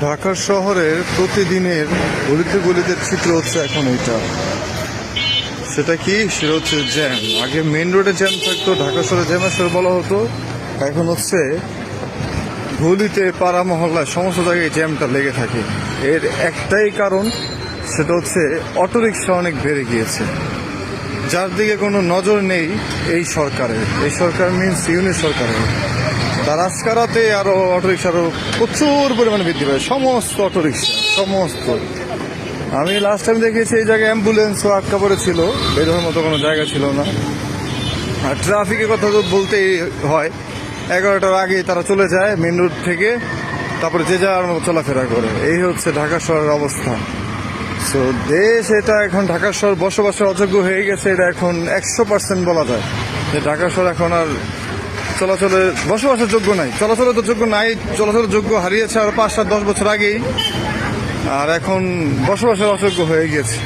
ঢাকা শহরের প্রতিদিনের গলিতে গলিতে চিত্র হচ্ছে এখন এটা সেটা কি? সেটা হচ্ছে জ্যাম। আগে মেন রোডে জ্যাম থাকতো, ঢাকা শহরে জ্যাম আসলে বলা হতো। এখন হচ্ছে গলিতে, পাড়া মহল্লায়, সমস্ত জায়গায় জ্যামটা লেগে থাকে। এর একটাই কারণ, সেটা হচ্ছে অটোরিক্সা অনেক বেড়ে গিয়েছে। যার দিকে কোনো নজর নেই এই সরকারের। এই সরকার মিনস ইউনিট সরকারের। তার আজকারাতে আরও অটোরিক্সা আরও প্রচুর পরিমাণে বৃদ্ধি পায়। সমস্ত অটোরিক্সা সমস্ত। আমি লাস্ট টাইম দেখেছি এই জায়গায় অ্যাম্বুলেন্সও আটকা পড়েছিল। বের হওয়ার মতো কোনো জায়গা ছিল না। আর ট্রাফিকের কথা তো বলতেই হয়। এগারোটার আগে তারা চলে যায় মেন রোড থেকে, তারপরে যে যাওয়ার মতো চলাফেরা করে। এই হচ্ছে ঢাকা শহরের অবস্থা। সো দেশ এটা এখন ঢাকা শহর বসবাসের অযোগ্য হয়ে গেছে, এটা এখন একশো পার্সেন্ট বলা যায়। যে ঢাকা শহর এখন আর চলাচলের বসবাসের যোগ্য নাই। চলাচলের তো যোগ্য নাই, চলাচলের যোগ্য হারিয়েছে আর পাঁচ সাত দশ বছর আগেই। আর এখন বসবাসের অযোগ্য হয়ে গিয়েছে।